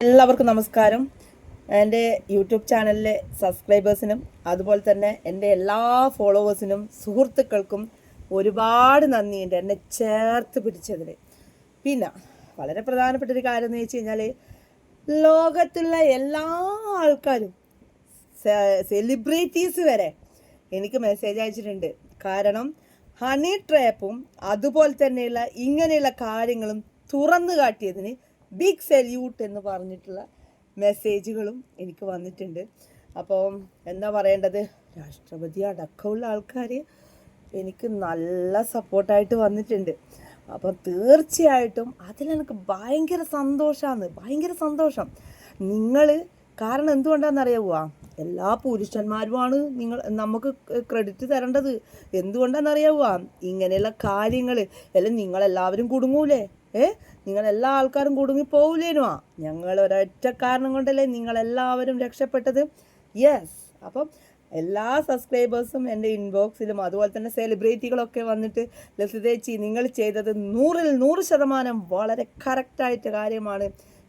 എല്ലാവർക്കും നമസ്കാരം. എന്റെ യൂട്യൂബ് ചാനലിലെ സബ്സ്ക്രൈബേഴ്സിനും അതുപോലെ തന്നെ എന്റെ എല്ലാ ഫോളോവേഴ്സിനും സുഹൃത്തുക്കൾക്കും ഒരുപാട് നന്ദിയുണ്ട് എന്നെ ചേർത്ത് പിടിച്ചതിൽ പിന്നെ വളരെ പ്രധാനപ്പെട്ട ഒരു കാര്യം എന്ന് വെച്ച് കഴിഞ്ഞാൽ ലോകത്തുള്ള എല്ലാ ആൾക്കാരും സെലിബ്രിറ്റീസ് വരെ എനിക്ക് മെസ്സേജ് അയച്ചിട്ടുണ്ട്. കാരണം ഹണി ട്രാപ്പും അതുപോലെ തന്നെയുള്ള ഇങ്ങനെയുള്ള കാര്യങ്ങളും തുറന്നു കാട്ടിയതിന് ബിഗ് സല്യൂട്ട് എന്ന് പറഞ്ഞിട്ടുള്ള മെസ്സേജുകളും എനിക്ക് വന്നിട്ടുണ്ട്. അപ്പോൾ എന്താ പറയേണ്ടത്? രാഷ്ട്രപതി അടക്കമുള്ള ആൾക്കാർ എനിക്ക് നല്ല സപ്പോർട്ടായിട്ട് വന്നിട്ടുണ്ട്. അപ്പം തീർച്ചയായിട്ടും അതിലെനിക്ക് ഭയങ്കര സന്തോഷമാണ് ഭയങ്കര സന്തോഷം. നിങ്ങൾ കാരണം എന്തുകൊണ്ടാണെന്നറിയാവുക എല്ലാ പുരുഷന്മാരുമാണ് നിങ്ങൾ നമുക്ക് ക്രെഡിറ്റ് തരേണ്ടത്. എന്തുകൊണ്ടാണെന്നറിയാവുക ഇങ്ങനെയുള്ള കാര്യങ്ങൾ എല്ലാം നിങ്ങളെല്ലാവരും കുടുങ്ങൂലേ? ഏ? നിങ്ങളെല്ലാ ആൾക്കാരും കുടുങ്ങി പോവില്ലേനുവാ ഞങ്ങൾ ഒരൊറ്റ കാരണം കൊണ്ടല്ലേ നിങ്ങളെല്ലാവരും രക്ഷപ്പെട്ടത്. യെസ് അപ്പം എല്ലാ സബ്സ്ക്രൈബേഴ്സും എന്റെ ഇൻബോക്സിലും അതുപോലെ തന്നെ സെലിബ്രിറ്റികളൊക്കെ വന്നിട്ട് ലസിതേച്ചി നിങ്ങൾ ചെയ്തത് നൂറിൽ നൂറ് ശതമാനം വളരെ കറക്റ്റായിട്ട് കാര്യമാണ്.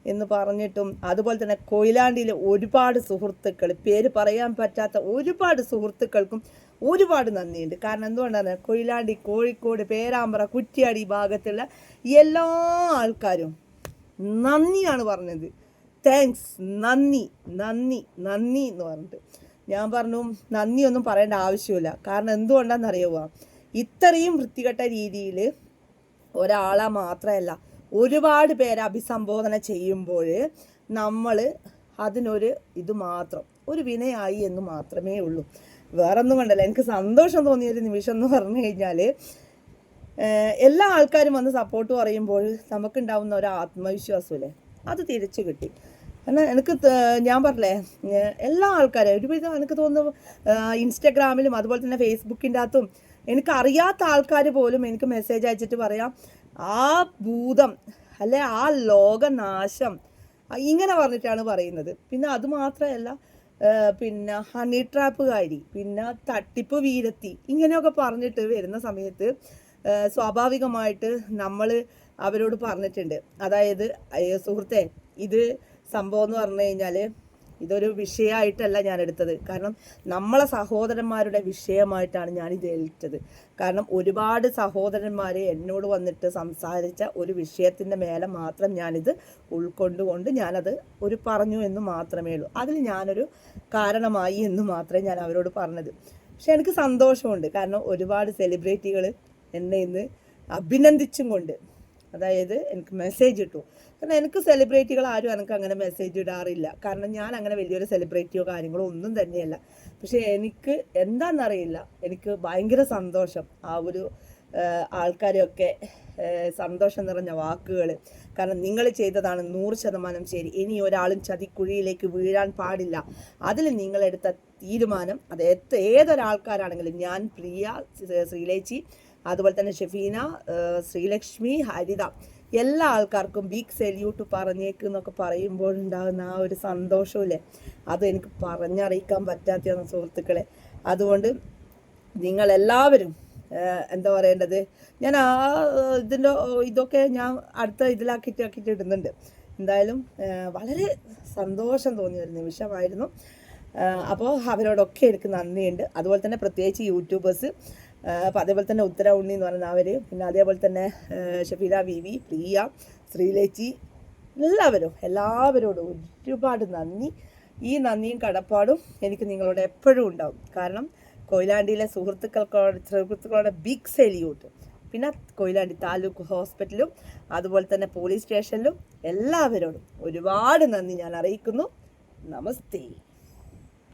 എന്ന് പറഞ്ഞിട്ടും അതുപോലെ തന്നെ കൊയിലാണ്ടിയിലെ ഒരുപാട് സുഹൃത്തുക്കൾ പേര് പറയാൻ പറ്റാത്ത ഒരുപാട് സുഹൃത്തുക്കൾക്കും ഒരുപാട് നന്ദിയുണ്ട്. കാരണം എന്തുകൊണ്ടാണ്? കൊയിലാണ്ടി കോഴിക്കോട് പേരാമ്പ്ര കുറ്റിയാടി ഭാഗത്തുള്ള എല്ലാ ആൾക്കാരും നന്ദിയാണ് പറഞ്ഞത്. താങ്ക്സ് നന്ദി നന്ദി നന്ദി എന്ന് പറഞ്ഞിട്ട്. ഞാൻ പറഞ്ഞു നന്ദിയൊന്നും പറയേണ്ട ആവശ്യമില്ല. കാരണം എന്തുകൊണ്ടാണെന്നറിയുക ഇത്രയും വൃത്തികെട്ട രീതിയിൽ ഒരാളെ മാത്രമല്ല ഒരുപാട് പേരെ അഭിസംബോധന ചെയ്യുമ്പോൾ നമ്മൾ അതിനൊരു ഇത് മാത്രം ഒരു വിനയായി എന്ന് മാത്രമേ ഉള്ളൂ. വേറൊന്നും കണ്ടല്ല എനിക്ക് സന്തോഷം തോന്നിയൊരു നിമിഷം എന്ന് പറഞ്ഞു കഴിഞ്ഞാൽ എല്ലാ ആൾക്കാരും വന്ന് സപ്പോർട്ട് പറയുമ്പോൾ നമുക്കുണ്ടാവുന്ന ഒരു ആത്മവിശ്വാസമില്ലേ അത് തിരിച്ചു കിട്ടി. എന്നാൽ എനിക്ക് ഞാൻ പറഞ്ഞേ എല്ലാ ആൾക്കാരും ഒരുവിധം എനിക്ക് തോന്നുന്നു ഇൻസ്റ്റഗ്രാമിലും അതുപോലെ തന്നെ ഫേസ്ബുക്കിന്റെ അകത്തും എനിക്ക് അറിയാത്ത ആൾക്കാർ പോലും എനിക്ക് മെസ്സേജ് അയച്ചിട്ട് പറയാം ആ ഭൂതം അല്ലെ ആ ലോകനാശം ഇങ്ങനെ പറഞ്ഞിട്ടാണ് പറയുന്നത്. പിന്നെ അത് മാത്രമല്ല പിന്നെ ഹണി ട്രാപ്പുകാരി പിന്നെ തട്ടിപ്പ് വീരത്തി ഇങ്ങനെയൊക്കെ പറഞ്ഞിട്ട് വരുന്ന സമയത്ത് സ്വാഭാവികമായിട്ട് നമ്മൾ അവരോട് പറഞ്ഞിട്ടുണ്ട്. അതായത് സുഹൃത്തെ ഇത് സംഭവം എന്ന് പറഞ്ഞു കഴിഞ്ഞാൽ ഇതൊരു വിഷയമായിട്ടല്ല ഞാൻ എടുത്തത് കാരണം നമ്മളെ സഹോദരന്മാരുടെ വിഷയമായിട്ടാണ് ഞാൻ ഇത് ഏറ്റത് കാരണം ഒരുപാട് സഹോദരന്മാർ എന്നോട് വന്നിട്ട് സംസാരിച്ച ഒരു വിഷയത്തിന്റെ മേലെ മാത്രം ഞാനിത് ഉൾക്കൊണ്ടുകൊണ്ട് ഞാനത് ഒരു പറഞ്ഞു എന്ന് മാത്രമേ ഉള്ളൂ. അതിൽ ഞാനൊരു കാരണമായി എന്ന് മാത്രമേ ഞാൻ അവരോട് പറഞ്ഞത്. പക്ഷെ എനിക്ക് സന്തോഷമുണ്ട്. കാരണം ഒരുപാട് സെലിബ്രിറ്റികൾ എന്നെ ഇന്ന് അഭിനന്ദിച്ചും കൊണ്ട് അതായത് എനിക്ക് മെസ്സേജ് ഇട്ടു. കാരണം എനിക്ക് സെലിബ്രിറ്റികൾ ആരും എനിക്ക് അങ്ങനെ മെസ്സേജ് ഇടാറില്ല. കാരണം ഞാൻ അങ്ങനെ വലിയൊരു സെലിബ്രിറ്റിയോ കാര്യങ്ങളോ ഒന്നും തന്നെയല്ല. പക്ഷേ എനിക്ക് എന്താണെന്നറിയില്ല എനിക്ക് ഭയങ്കര സന്തോഷം ആ ഒരു ആൾക്കാരെയൊക്കെ സന്തോഷം നിറഞ്ഞ വാക്കുകൾ കാരണം നിങ്ങൾ ചെയ്തതാണ് നൂറ് ശതമാനം ശരി. ഇനി ഒരാളും ചതിക്കുഴിയിലേക്ക് വീഴാൻ പാടില്ല. അതിൽ നിങ്ങളെടുത്ത തീരുമാനം അത് ഏതൊരാൾക്കാരാണെങ്കിലും ഞാൻ പ്രിയ ശ്രീലേച്ചി അതുപോലെ തന്നെ ഷെഫീന ശ്രീലക്ഷ്മി ഹരിത എല്ലാ ആൾക്കാർക്കും ബിഗ് സെല്യൂട്ട് പറഞ്ഞേക്ക് എന്നൊക്കെ പറയുമ്പോഴുണ്ടാകുന്ന ആ ഒരു സന്തോഷമില്ലേ അത് എനിക്ക് പറഞ്ഞറിയിക്കാൻ പറ്റാത്തതാണ് സുഹൃത്തുക്കളെ. അതുകൊണ്ട് നിങ്ങളെല്ലാവരും എന്താ പറയേണ്ടത്? ഞാൻ ആ ഇതിന്റെ ഇതൊക്കെ ഞാൻ അടുത്ത ഇതിലാക്കിയിട്ട് ആക്കിയിട്ട് ഇടുന്നുണ്ട്. എന്തായാലും വളരെ സന്തോഷം തോന്നിയ ഒരു നിമിഷമായിരുന്നു. അപ്പോൾ അവരോടൊക്കെ എനിക്ക് നന്ദിയുണ്ട്. അതുപോലെ തന്നെ പ്രത്യേകിച്ച് യൂട്യൂബേഴ്സ് അപ്പോൾ അതേപോലെ തന്നെ ഉത്തര ഉണ്ണി എന്ന് പറയുന്ന അവർ പിന്നെ അതേപോലെ തന്നെ ഷഫീല വി വി പ്രിയ ശ്രീലേച്ചി എല്ലാവരും എല്ലാവരോടും ഒരുപാട് നന്ദി. ഈ നന്ദിയും കടപ്പാടും എനിക്ക് നിങ്ങളോട് എപ്പോഴും ഉണ്ടാവും. കാരണം കൊയിലാണ്ടിയിലെ സുഹൃത്തുക്കൾക്കോട് സുഹൃത്തുക്കളുടെ ബിഗ് സെല്യൂട്ട് പിന്നെ കൊയിലാണ്ടി താലൂക്ക് ഹോസ്പിറ്റലും അതുപോലെ തന്നെ പോലീസ് സ്റ്റേഷനിലും എല്ലാവരോടും ഒരുപാട് നന്ദി ഞാൻ അറിയിക്കുന്നു. നമസ്തേ.